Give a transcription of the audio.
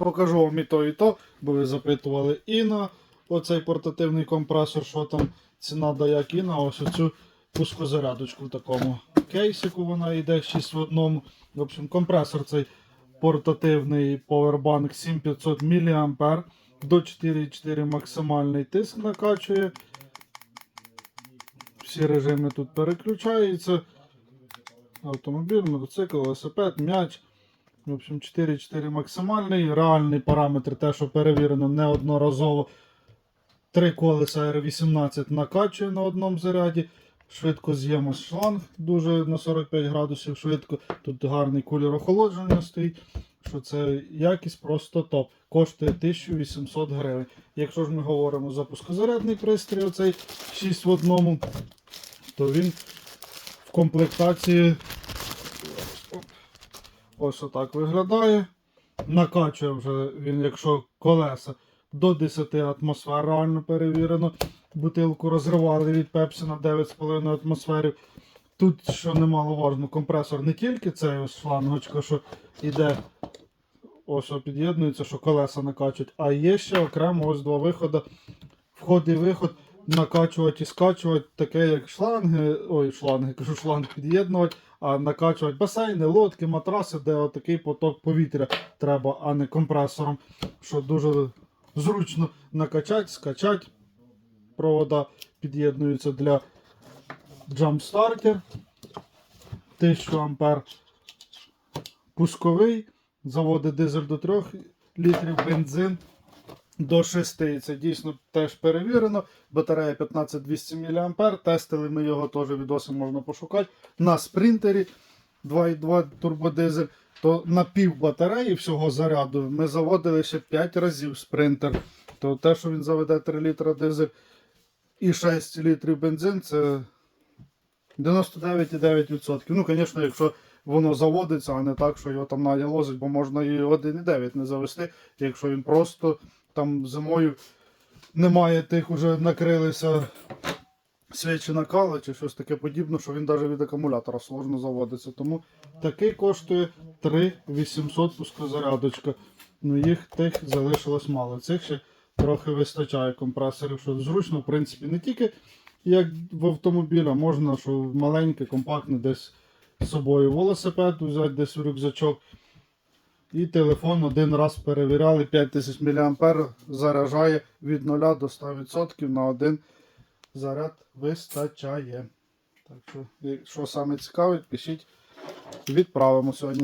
Покажу вам і то, і то, бо ви запитували і на оцей портативний компресор, що там ціна да як, і на ось оцю пускозарядочку в такому кейсику. Вона йде 6 в одному. В общем, компресор цей портативний Powerbank 7500 мА до 4,4 максимальний тиск накачує. Всі режими тут переключаються. Автомобіль, мотоцикл, велосипед, м'яч. В общем, 4,4 максимальний. Реальний параметр, те, що перевірено неодноразово. Три колеса R18 накачує на одному заряді. Швидко з'ємо шланг дуже на 45 градусів швидко. Тут гарний кулір охолодження стоїть. Що це якість просто топ. Коштує 1800 гривень. Якщо ж ми говоримо за пускозарядний пристрій, оцей 6 в одному, то він в комплектації ось отак виглядає. Накачує вже він, якщо колеса до 10 атмосфер реально перевірено. Бутилку розривали від Пепсі на 9,5 атмосферів. Тут, що немаловажно, компресор не тільки цей ось шлангочка, що йде, ось під'єднується, що колеса накачують, а є ще окремо ось два виходи. Вход і виход накачувати і скачувати, таке як шланги, ой, шланги, кажу, шланг під'єднувати, а накачувати басейни, лодки, матраси, де отакий поток повітря треба, а не компресором, що дуже зручно накачати, скачати. Провода під'єднуються для Jumpstarter 1000 ампер пусковий, заводить дизель до 3 літрів, бензин до 6. Це дійсно теж перевірено. Батарея 15200 мА. Тестили ми його теж відоси можна пошукати. На спринтері 2,2 турбодизель. То на пів батареї всього заряду ми заводили ще 5 разів спринтер. То те, що він заведе 3 літра дизель і 6 літрів бензин, це 99,9%. Ну, звісно, якщо воно заводиться, а не так, що його там Надя бо можна і 1,9 не завести, якщо він просто там зимою немає тих, уже накрилися свічі накали чи щось таке подібне, що він навіть від акумулятора сложно заводиться. Тому такий коштує 3800 пускозарядочка. Ну їх тих залишилось мало. Цих ще трохи вистачає компресорів, що зручно, в принципі, не тільки як в автомобілі, можна, що маленьке, компактне, десь з собою велосипед взяти десь в рюкзачок. І телефон один раз перевіряли 5000 мА заряджає від 0 до 100% на один заряд вистачає. Так що, якщо саме цікавить, пишіть, відправимо сьогодні.